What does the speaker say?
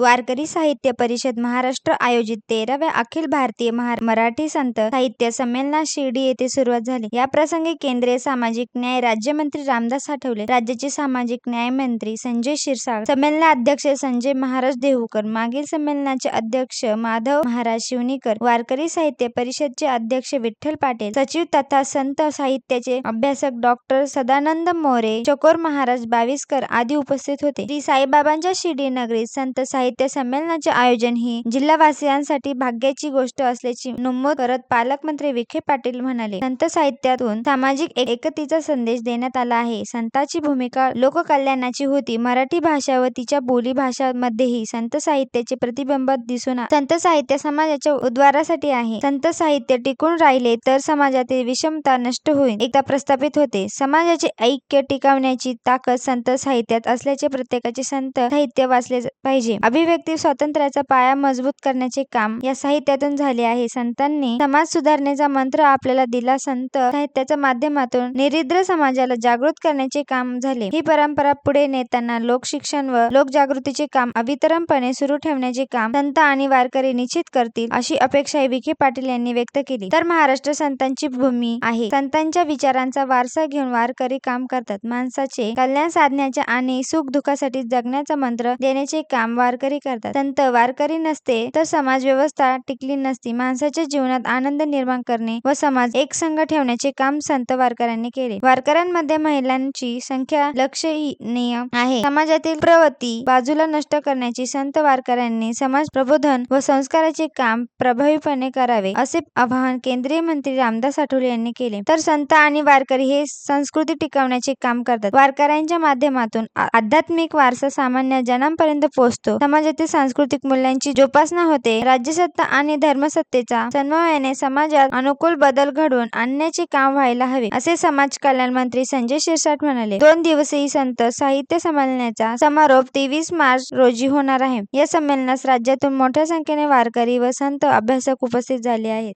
वारकरी साहित्य परिषद महाराष्ट्र आयोजित तेराव्या अखिल भारतीय मराठी संत साहित्य संमेलनास शिर्डी येथे सुरुवात झाली. याप्रसंगी केंद्रीय सामाजिक न्याय राज्यमंत्री रामदास आठवले राज्याचे सामाजिक न्याय मंत्री संजय क्षीरसागर संमेलनाध्यक्ष संजय महाराज देहूकर मागील संमेलनाचे अध्यक्ष माधव महाराज शिवणीकर वारकरी साहित्य परिषदचे अध्यक्ष विठ्ठल पाटील सचिव तथा संत साहित्याचे अभ्यासक डॉक्टर सदानंद मोरे चकोर महाराज बाविस्कर आदी उपस्थित होते. श्री साईबाबांच्या शिर्डी नगरीत संत साहित्य संमेलनाचे आयोजन ही जिल्हावासियांसाठी भाग्याची गोष्ट असल्याची नमूद करत पालकमंत्री विखे पाटील म्हणाले. संत साहित्यातून सामाजिक एकतेचा संदेश देण्यात आला आहे. संतांची भूमिका लोककल्याणाची होती. मराठी भाषा व तिच्या बोली भाषांमध्येही संत साहित्याचे प्रतिबिंब दिसून संत साहित्य समाजाच्या उद्धारासाठी आहे. संत साहित्य टिकून राहिले तर समाजातील विषमता नष्ट होईल. एकदा प्रस्थापित होते. समाजाचे ऐक्य टिकवण्याची ताकद संत साहित्यात असल्याचे प्रत्येकाचे संत साहित्य वाचले पाहिजे. अभिव्यक्ती स्वातंत्र्याचा पाया मजबूत करण्याचे काम या साहित्यातून झाले आहे. संतांनी समाज सुधारणेचा मंत्र आपल्याला दिला. संत साहित्याच्या माध्यमातून निरिद्र समाजाला जागृत करण्याचे काम झाले. ही परंपरा पुढे नेताना लोकशिक्षण व लोकजागृतीचे काम अवितरणपणे सुरू ठेवण्याचे काम संत आणि वारकरी निश्चित करतील अशी अपेक्षा विखे पाटील यांनी व्यक्त केली. तर महाराष्ट्र संतांची भूमी आहे. संतांच्या विचारांचा वारसा घेऊन वारकरी काम करतात. माणसाचे कल्याण साधण्याच्या आणि सुख दुःखासाठी जगण्याचा मंत्र देण्याचे काम वार वारकरी करतात. संत वारकरी नसते तर समाज व्यवस्था टिकली नसती. माणसाच्या जीवनात आनंद निर्माण करणे व समाज एक संघ ठेवण्याचे काम संत वारकऱ्यांनी केले. वारकऱ्यांमध्ये महिलांची संख्या लक्षणीय आहे. समाजातील प्रवृत्ती बाजूला नष्ट करण्याची संत वारकऱ्यांनी समाज प्रबोधन व संस्काराचे काम प्रभावीपणे करावे असे आवाहन केंद्रीय मंत्री रामदास आठवले यांनी केले. तर संत आणि वारकरी हे संस्कृती टिकवण्याचे काम करतात. वारकऱ्यांच्या माध्यमातून आध्यात्मिक वारसा सामान्य जनांपर्यंत पोहोचतो. समाजातील सांस्कृतिक मूल्यांची जोपासना होते. राज्यसत्ता आणि धर्मसत्तेचा समन्वयाने समाजात अनुकूल बदल घडवून आणण्याचे काम व्हायला हवे असे समाज कल्याण मंत्री संजय शिरसाट म्हणाले. दोन दिवसीय संत साहित्य संमेलनाचा समारोप तेवीस मार्च रोजी होणार आहे. या संमेलनास राज्यातून मोठ्या संख्येने वारकरी व संत अभ्यासक उपस्थित झाले आहेत.